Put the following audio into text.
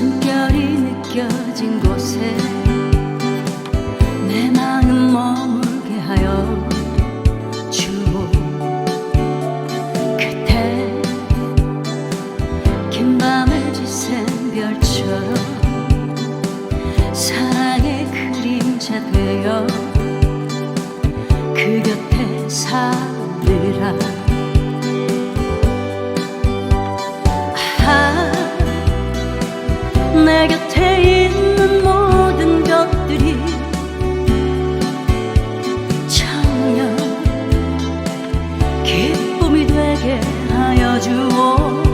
숨결이 느껴진 곳에 내 마음 머물게 하여 주오 그대 긴 밤을 지샌 별처럼 사랑의 그림자 되어 그 곁에 살으라 내 곁에 있는 모든 것들이 참여 기쁨이 되게 하여 주오.